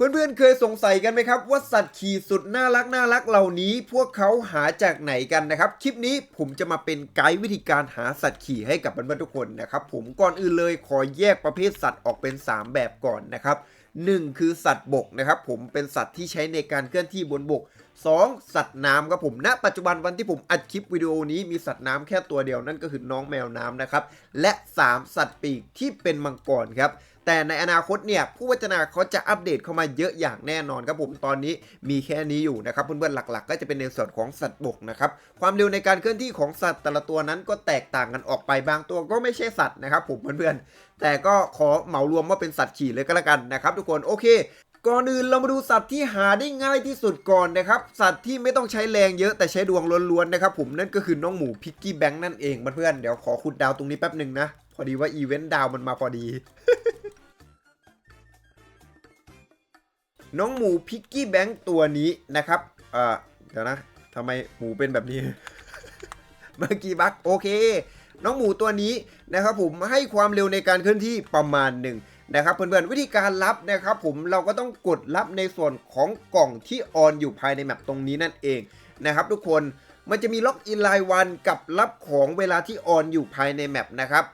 เพื่อนๆเคยสงสัยกันไหมครับว่าสัตว์ขี่สุดน่ารักน่ารักเหล่านี้ พวกเขาหาจากไหนกันนะครับคลิปนี้ผมจะมาเป็นไกด์วิธีการหาสัตว์ขี่ให้กับเพื่อนๆทุกคนนะครับผมก่อนอื่นเลยขอแยกประเภทสัตว์ออกเป็น 3 แบบก่อนนะครับ 1 คือสัตว์บกนะครับผมเป็นสัตว์ที่ใช้ในการเคลื่อนที่บนบก 2. สัตว์น้ำครับผมณปัจจุบันวันที่ผมอัดคลิปวิดีโอนี้มีสัตว์น้ำแค่ตัวเดียวนั่นก็คือน้องแมวน้ำนะครับและ 3 สัตว์ปีกที่เป็นมังกรครับ แต่ในอนาคตเนี่ยผู้วัฒนาเขาจะอัปเดตเข้ามาเยอะอย่างแน่นอนครับผมตอนนี้มีแค่นี้อยู่นะครับเพื่อนๆหลักๆ ก็จะเป็นในส่วนของสัตว์บกนะครับความเร็วในการเคลื่อนที่ของสัตว์แต่ละตัวนั้นก็แตกต่างกันออกไปบางตัวก็ไม่ใช่สัตว์นะครับผมเพื่อนๆแต่ก็ขอเหมารวมว่าเป็นสัตว์ขี่เลยก็แล้วกันนะครับทุกคนโอเคก่อนอื่นเรามาดูสัตว์ที่หาได้ง่ายที่สุดก่อนนะครับ สัตว์ที่ไม่ต้องใช้แรงเยอะแต่ใช้ดวงล้วนๆนะครับผมนั่นก็คือน้องหมูพิกกี้แบงค์นั่นเองเพื่อนๆเดี๋ยวขอขุดดาวตรงนี้แป๊บหนึ่งนะ พอดีว่าอีเวนต์ดาวมันมาพอดี น้องหมูพิกกี้แบงค์ตัวนี้นะครับเอ่อเดี๋ยวนะทำไมหมูเป็นแบบนี้ เมื่อกี้บักโอเค น้องหมูตัวนี้นะครับผมให้ความเร็วในการเคลื่อนที่ประมาณหนึ่งนะครับเพื่อนๆวิธีการรับนะครับผมเราก็ต้องกดรับในส่วนของกล่องที่ออนอยู่ภายในแมปตรงนี้นั่นเองนะครับทุกคนมันจะมีล็อกอินรายวันกับรับของเวลาที่ออนอยู่ภายในแมปนะครับ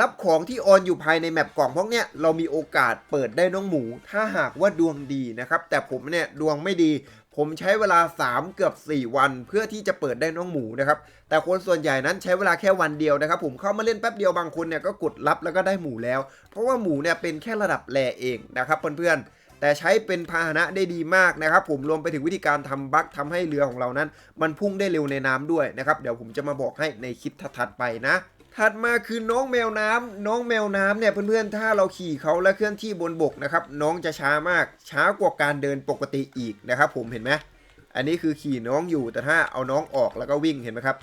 รับของที่ออนอยู่ภายในแมปกล่องพวกเนี้ยเรามีโอกาสเปิดได้น้องหมู ถ้าหากว่าดวงดีนะครับ แต่ผมเนี่ยดวงไม่ดี ผมใช้เวลา 3 เกือบ 4 วัน เพื่อที่จะเปิดได้น้องหมูนะครับ แต่คนส่วนใหญ่นั้นใช้เวลาแค่วันเดียวนะครับ ผมเข้ามาเล่นแป๊บเดียวบางคนเนี่ยก็กดรับแล้วก็ได้หมูแล้ว เพราะว่าหมูเนี่ยเป็นแค่ระดับแรเองนะครับเพื่อนๆแต่ใช้เป็นพาหนะได้ดีมากนะครับผมรวมไปถึงวิธีการทำบั๊กทำให้เรือของเรานั้น มันพุ่งได้เร็วในน้ำด้วยนะครับ เดี๋ยวผมจะมาบอกให้ในคลิปถัดไปนะ ถัดมาคือน้องแมวน้ำน้องแมวน้ำเนี่ยเพื่อนๆ ถ้าเราขี่เขาและเคลื่อนที่บนบกนะครับน้องจะช้ามาก ช้ากว่าการเดินปกติอีกนะครับ ผมเห็นไหมอันนี้คือขี่น้องอยู่แต่ถ้าเอาน้องออกแล้วก็วิ่งเห็นไหมครับ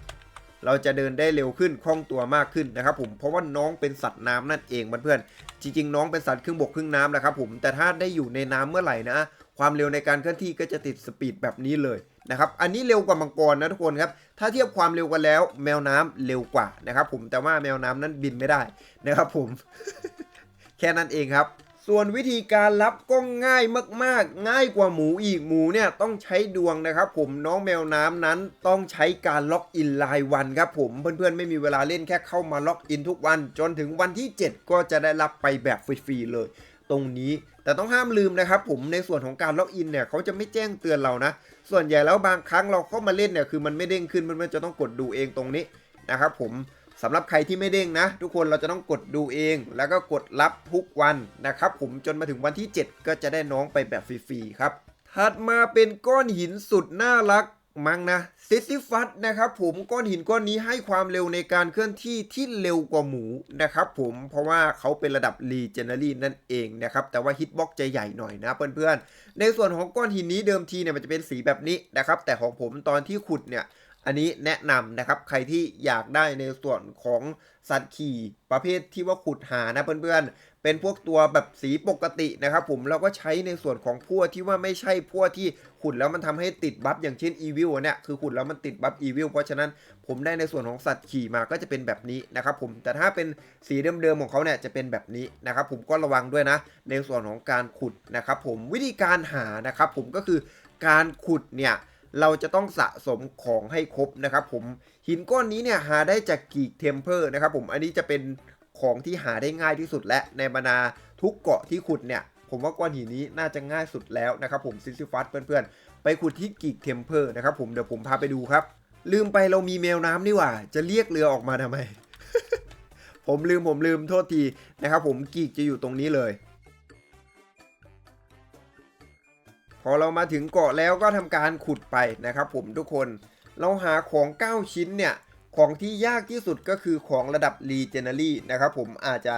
เราจะเดินได้เร็วขึ้นคล่องตัวมากขึ้นนะครับ ผมเพราะว่าน้องเป็นสัตว์น้ำนั่นเองเพื่อนๆจริง ๆ น้องเป็นสัตว์ครึ่งบกครึ่งน้ำแหละครับ ผมแต่ถ้าได้อยู่ในน้ำเมื่อไหร่นะความเร็วในการเคลื่อนที่ก็จะติดสปีดแบบนี้เลยนะครับ อันนี้เร็วกว่ามังกรนะทุกคนครับ ถ้าเทียบความเร็วกันแล้ว แมวน้ำเร็วกว่านะครับ ผมแต่ว่าแมวน้ำนั้นบินไม่ได้นะครับ ผม แค่นั้นเองครับ ส่วนวิธีการรับก็ง่ายมากๆ ง่ายกว่าหมูอีกหมูเนี่ยต้องใช้ดวงนะครับ ผมน้องแมวน้ำนั้นต้องใช้การล็อกอินรายวันครับผมเพื่อนๆไม่มีเวลาเล่นแค่เข้ามาล็อกอินทุกวัน จนถึงวันที่ 7 ก็จะได้รับไปแบบฟรีๆเลย ตรงนี้แต่ต้องห้ามลืมนะครับ ผมในส่วนของการล็อกอินเนี่ยเขาจะไม่แจ้งเตือนเรานะ ส่วนใหญ่แล้วบางครั้งเราเข้ามาเล่นเนี่ยคือมันไม่เด้งขึ้นมันจะต้องกดดูเองตรงนี้นะครับผมสำหรับใครที่ไม่เด้งนะ ทุกคนเราจะต้องกดดูเอง แล้วก็กดรับทุกวันนะครับผมจนมาถึงวันที่ 7 ก็จะได้น้องไปแบบฟรีๆครับถัดมาเป็นก้อนหินสุดน่ารัก มั้งนะซิซิฟัสนะครับผมก้อนหินก้อนนี้ให้ความเร็วในการเคลื่อนที่ที่เร็วกว่าหมูนะครับผมเพราะว่าเขาเป็นระดับรีเจเนอรี่นั่นเองนะครับแต่ว่าฮิตบ็อกจะใหญ่หน่อยนะเพื่อนๆในส่วนของก้อนหินนี้เดิมทีเนี่ยมันจะเป็นสีแบบนี้นะครับแต่ของผมตอนที่ขุดเนี่ย อันนี้แนะนำนะครับใครที่อยากได้ในส่วนของสัตว์ขี่ประเภทที่ว่าขุดหานะเพื่อนๆ เป็นพวกตัวแบบสีปกตินะครับผมเราก็ใช้ในส่วนของพั่วที่ว่าไม่ใช่พั่วที่ขุดแล้วมันทำให้ติดบัฟอย่างเช่นอีวิลเนี่ยคือขุดแล้วมันติดบัฟอีวิลเพราะฉะนั้นผมได้ในส่วนของสัตว์ขี่มาก็จะเป็นแบบนี้นะครับผมแต่ถ้าเป็นสีเดิมๆของเขาเนี่ยจะเป็นแบบนี้นะครับผมก็ระวังด้วยนะ ในส่วนของการขุดนะครับผมวิธีการหานะครับผมก็คือการขุดเนี่ย เราจะต้องสะสมของให้ครบนะครับผมหินก้อนนี้เนี่ยหาได้จากกีกเทมเพอร์นะครับผมอันนี้จะเป็นของที่หาได้ง่ายที่สุดและในบรรดาทุกเกาะที่ขุดเนี่ยผมว่าก้อนหินนี้น่าจะง่ายสุดแล้วนะครับผมซิซิฟัสเพื่อนๆ ไปขุดที่กีกเทมเพอร์นะครับผมเดี๋ยวผมพาไปดูครับ ลืมไปเรามีแมวน้ำนี่หว่า จะเรียกเรือออกมาทำไม ผมลืมผมลืมโทษทีนะครับผมกีกจะอยู่ตรงนี้เลย พอเรามาถึงเกาะแล้วก็ทำการขุดไปนะครับ ผมทุกคน เราหาของ 9 ชิ้นเนี่ย ของที่ยากที่สุดก็คือของระดับ Legendary นะครับผมอาจจะ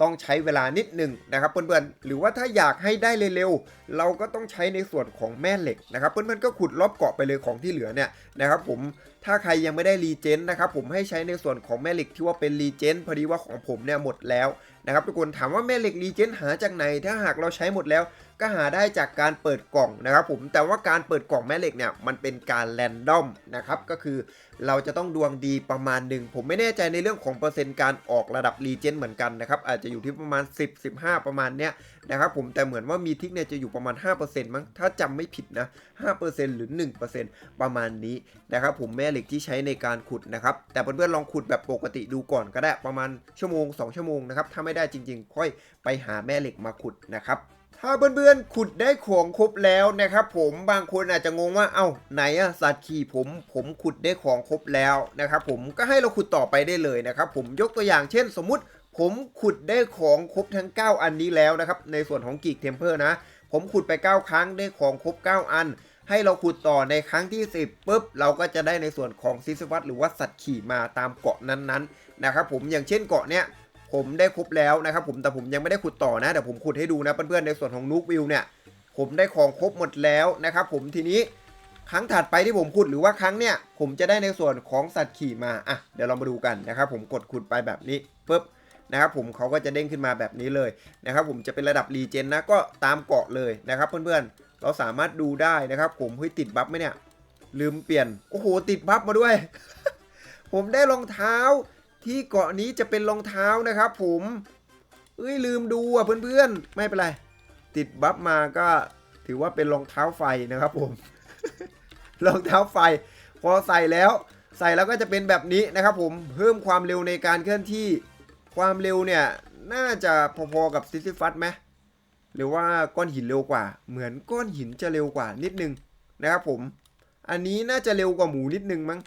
ต้องใช้เวลานิดหนึ่งนะครับเพื่อนๆ หรือว่าถ้าอยากให้ได้เร็วๆ เราก็ต้องใช้ในส่วนของแม่เหล็กนะครับเพื่อนๆ ก็ขุดรอบเกาะไปเลยของที่เหลือเนี่ยนะครับผม ถ้าใครยังไม่ได้รีเจนนะครับผมให้ใช้ในส่วนของแม่เหล็กที่ว่าเป็นรีเจนพอดีว่าของผมเนี่ยหมดแล้วนะครับทุกคนถามว่าแม่เหล็กรีเจนหาจากไหน ถ้าหากเราใช้หมดแล้ว ก็หาได้จากการเปิดกล่องนะครับผมแต่ว่าการเปิดกล่องแม่เหล็กเนี่ยมันเป็นการแรนดอมนะครับก็คือเราจะต้องดวงดีประมาณหนึ่งผมไม่แน่ใจในเรื่องของเปอร์เซ็นต์การออกระดับรีเจนเหมือนกันนะครับอาจจะอยู่ที่ประมาณ 10 15 ประมาณเนี้ยนะครับผมแต่เหมือนว่ามีทิกเนี่ยจะอยู่ประมาณ 5%มั้งถ้าจำไม่ผิดนะ 5%หรือ 1%ประมาณนี้นะครับผมแม่เหล็กที่ใช้ในการขุดนะครับแต่เพื่อนๆลองขุดแบบปกติดูก่อนก็ได้ประมาณชั่วโมง 2 ชั่วโมงนะครับถ้าไม่ได้จริงๆ ค่อยไปหาแม่เหล็กมาขุดนะครับถ้าเพื่อนๆขุดได้ของครบแล้วนะครับผมบางคนอาจจะงงว่าเอ้าไหนอะสัตว์ขี่ผมผมขุดได้ของครบแล้วนะครับผมก็ให้เราขุดต่อไปได้เลยนะครับผมยกตัวอย่างเช่น สมมติ ผมขุดได้ของครบทั้ง 9 อันนี้แล้วนะครับ ในส่วนของกีกเทมเพอร์นะ ผมขุดไป 9 ครั้งได้ของครบ 9 อัน ให้เราขุดต่อในครั้งที่ 10ปุ๊บเราก็จะได้ในส่วนของซิสวัตหรือว่าสัตว์ขี่มาตามเกาะนั้นๆนะครับผมอย่างเช่นเกาะเนี้ยผมได้ครบแล้วนะครับผมแต่ผมยังไม่ได้ขุดต่อนะเดี๋ยวผมขุดให้ดูนะเพื่อนๆในส่วนของนูกวิวเนี่ยผมได้ของครบหมดแล้วนะครับผมทีนี้ครั้งถัดไปที่ผมขุดหรือว่าครั้งเนี่ยผมจะได้ในส่วนของสัตว์ขี่มาอะเดี๋ยวเรามาดูกันนะครับผมกดขุดไปแบบนี้ปุ๊บ นะครับผมเขาก็จะเด้งขึ้นมาแบบนี้เลยนะครับผมจะเป็นระดับรีเจนนะก็ตามเกาะเลยนะครับเพื่อนๆเราสามารถดูได้นะครับ ผมเฮ้ยติดบัฟไหมเนี่ยลืมเปลี่ยนโอ้โหติดบัฟมาด้วย ผมได้รองเท้าที่เกาะนี้จะเป็นรองเท้านะครับ ผมเอ้ยลืมดูอะเพื่อนๆ ไม่เป็นไร ติดบัฟมาก็ถือว่าเป็นรองเท้าไฟนะครับผม รองเท้าไฟ พอใส่แล้ว ใส่แล้วก็จะเป็นแบบนี้นะครับผมเพิ่มความเร็วในการเคลื่อนที่ ความเร็วเนี่ยน่าจะพอๆกับซิซิฟัสไหมหรือว่าก้อนหินเร็วกว่า เหมือนก้อนหินจะเร็วกว่านิดนึงนะครับผม อันนี้น่าจะเร็วกว่าหมูนิดนึงมั้ง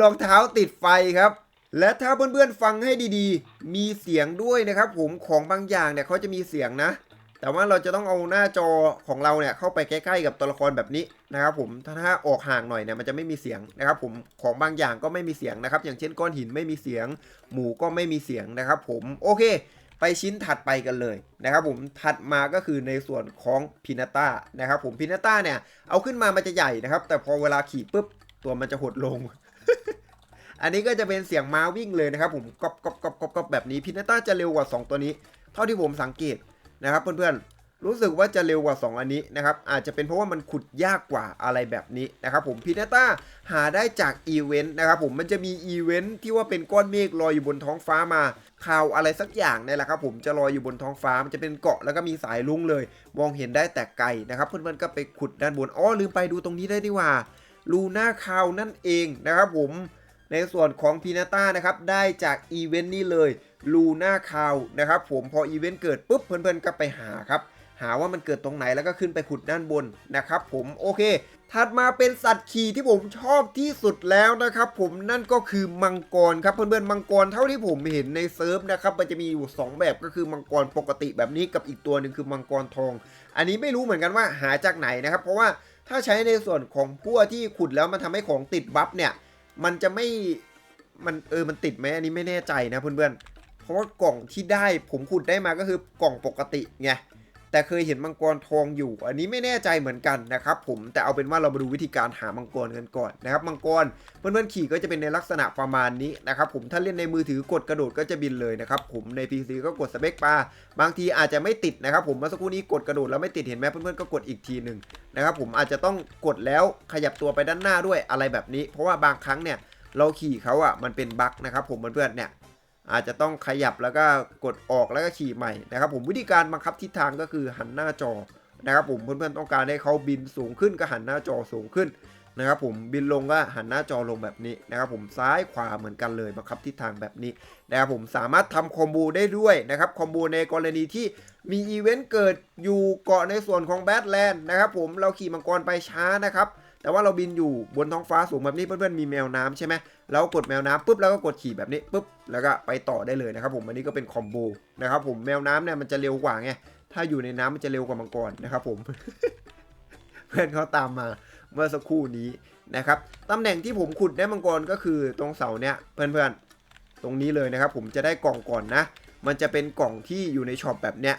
รองเท้าติดไฟครับ และถ้าเพื่อนๆฟังให้ดีๆ มีเสียงด้วยนะครับผมของบางอย่างเนี่ยเขาจะมีเสียงนะ แต่ว่าเราจะต้องเอาหน้าจอของเราเนี่ยเข้าไปใกล้ๆกับตัวละครแบบนี้นะครับผมถ้าออกห่างหน่อยเนี่ยมันจะไม่มีเสียงนะครับผมของบางอย่างก็ไม่มีเสียงนะครับ อย่างเช่นก้อนหินไม่มีเสียง หมูก็ไม่มีเสียงนะครับผมโอเค ไปชิ้นถัดไปกันเลยนะครับผมถัดมาก็คือในส่วนของพินาต้านะครับผมพินาต้าเนี่ยเอาขึ้นมามันจะใหญ่นะครับ แต่พอเวลาขี่ปุ๊บตัวมันจะหดลงอันนี้ก็จะเป็นเสียงม้าวิ่งเลยนะครับผมก๊อบก๊อบก๊อบก๊อบก๊อบแบบนี้พินาต้าจะเร็วกว่า 2 ตัวนี้ เท่าที่ผมสังเกต นะครับเพื่อนๆ รู้สึกว่าจะเร็วกว่า 2 อันนี้นะครับ อาจจะเป็นเพราะว่ามันขุดยากกว่าอะไรแบบนี้นะครับผมพินาต้าหาได้จากอีเวนต์นะครับผมมันจะมีอีเวนต์ที่ว่าเป็นก้อนเมฆลอยอยู่บนท้องฟ้ามาข่าวอะไรสักอย่างนี่แหละครับผมจะลอยอยู่บนท้องฟ้ามันจะเป็นเกาะแล้วก็มีสายลุงเลย มองเห็นได้แต่ไกลนะครับ เพื่อนๆก็ไปขุดด้านบนอ๋อลืมไปดูตรงนี้ได้ดีกว่าลูน่าคาวนั่นเองนะครับผม ในส่วนของพีนาต้านะครับได้จากอีเวนต์นี้เลยลูน่าคาวนะครับผมพออีเวนต์เกิดปุ๊บเพื่อนๆก็ไปหาครับหาว่ามันเกิดตรงไหนแล้วก็ขึ้นไปขุดด้านบนนะครับผมโอเค ถัดมาเป็นสัตว์ขี่ที่ผมชอบที่สุดแล้วนะครับผมนั่นก็คือมังกรครับเพื่อนๆมังกรเท่าที่ผมเห็นในเซิร์ฟนะครับมันจะมีอยู่ 2 แบบก็คือมังกรปกติแบบนี้กับอีกตัวหนึ่งคือมังกรทอง อันนี้ไม่รู้เหมือนกันว่าหาจากไหนนะครับ เพราะว่าถ้าใช้ในส่วนของพวกที่ขุดแล้วมันทำให้ของติดบัฟเนี่ย มันจะไม่มันเออมันติดไหมอันนี้ไม่แน่ใจนะเพื่อนๆเพราะว่ากล่องที่ได้ผมขุดได้มาก็คือกล่องปกติไง แต่เคยเห็นมังกรทองอยู่ อันนี้ไม่แน่ใจเหมือนกันนะครับผมแต่เอาเป็นว่าเรามาดูวิธีการหามังกรกันก่อนนะครับมังกรเพื่อนๆขี่ก็จะเป็นในลักษณะประมาณนี้นะครับผมถ้าเล่นในมือถือกดกระโดดก็จะบินเลยนะครับผมใน PC ก็กดสเปคปลาบางทีอาจจะไม่ติดนะครับผมเมื่อสักครู่นี้กดกระโดดแล้วไม่ติดเห็นไหมเพื่อนๆก็กดอีกทีหนึ่งนะครับผมอาจจะต้องกดแล้วขยับตัวไปด้านหน้าด้วยอะไรแบบนี้ เพราะว่าบางครั้งเนี่ยเราขี่เขาอะมันเป็นบั๊กนะครับผมเพื่อนๆเนี่ย อาจจะต้องขยับแล้วก็กดออกแล้วก็ขี่ใหม่นะครับผมวิธีการบังคับทิศทางก็คือหันหน้าจอนะครับผมเพื่อนๆต้องการให้เขาบินสูงขึ้นก็หันหน้าจอสูงขึ้นนะครับผมบินลงก็หันหน้าจอลงแบบนี้นะครับผมซ้ายขวาเหมือนกันเลยบังคับทิศทางแบบนี้นะครับผมสามารถทำคอมโบได้ด้วยนะครับคอมโบในกรณีที่มีอีเวนต์เกิดอยู่เกาะในส่วนของแบทแลนด์นะครับผมเราขี่มังกรไปช้านะครับ แต่ว่าเราบินอยู่บนท้องฟ้าสูงแบบนี้เพื่อนๆมีแมวน้ำใช่ไหมเรากดแมวน้ำปุ๊บแล้วก็กดขี่แบบนี้ปุ๊บแล้วก็ไปต่อได้เลยนะครับผมอันนี้ก็เป็นคอมโบนะครับผมแมวน้ำเนี่ยมันจะเร็วกว่าไงถ้าอยู่ในน้ำมันจะเร็วกว่ามังกรนะครับผม เพื่อนเขาตามมาเมื่อสักครู่นี้นะครับตำแหน่งที่ผมขุดได้มังกรก็คือตรงเสาเนี่ยเพื่อนๆตรงนี้เลยนะครับผมจะได้กล่องก่อนนะ มันจะเป็นกล่องที่อยู่ในช็อปแบบเนี้ย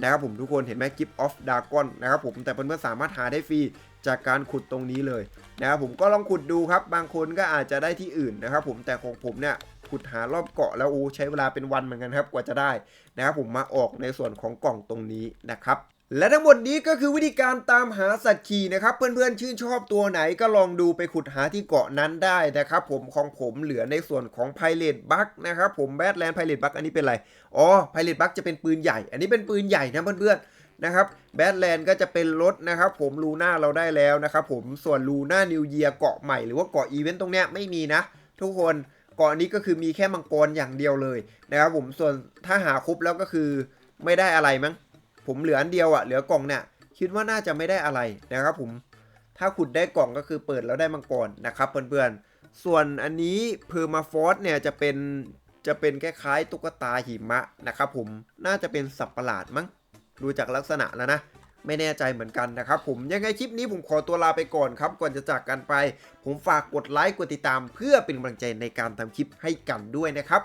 นะครับผมทุกคนเห็นไหม Gift of Dragon นะครับผมแต่เพื่อนๆสามารถหาได้ฟรีจากการขุดตรงนี้เลยนะครับผมก็ลองขุดดูครับ บางคนก็อาจจะได้ที่อื่นนะครับผมแต่ของผมเนี่ยขุดหารอบเกาะแล้วโอ้ใช้เวลาเป็นวันเหมือนกันครับกว่าจะได้นะครับผมมาออกในส่วนของกล่องตรงนี้นะครับ และทั้งหมดนี้ก็คือวิธีการตามหาสัตว์ขี่นะครับ เพื่อนๆชื่นชอบตัวไหนก็ลองดูไปขุดหาที่เกาะนั้นได้นะครับ ผมของผมเหลือในส่วนของไพเรตบัคนะครับผมแบทแลนด์ไพเรตบัคอันนี้เป็นอะไรอ๋อไพเรตบัคจะเป็นปืนใหญ่ อันนี้เป็นปืนใหญ่นะเพื่อนๆนะครับแบทแลนด์ก็จะเป็นรถนะครับ ผมลูน่าเราได้แล้วนะครับผมส่วนลูน่านิวเยียเกาะใหม่หรือว่าเกาะอีเวนต์ตรงเนี้ยไม่มีนะ ทุกคนเกาะนี้ก็คือมีแค่มังกรอย่างเดียวเลยนะครับผมส่วนถ้าหาครบแล้วก็คือไม่ได้อะไรมั้ง ผมเหลืออันเดียวอะเหลือกล่องเนี่ยคิดว่าน่าจะไม่ได้อะไรนะครับผมถ้าขุดได้กล่องก็คือเปิดแล้วได้มังกรนะครับเพื่อนๆ ส่วนอันนี้เพอร์มาฟอสเนี่ยจะเป็นจะเป็นคล้ายๆตุ๊กตาหิมะนะครับผมน่าจะเป็นสับประหลาดมั้งดูจากลักษณะแล้วนะ ไม่แน่ใจเหมือนกันนะครับผมยังไงคลิปนี้ผมขอตัวลาไปก่อนครับ ก่อนจะจากกันไป ผมฝากกดไลค์กดติดตาม เพื่อเป็นกำลังใจในการทำคลิปให้กันด้วยนะครับ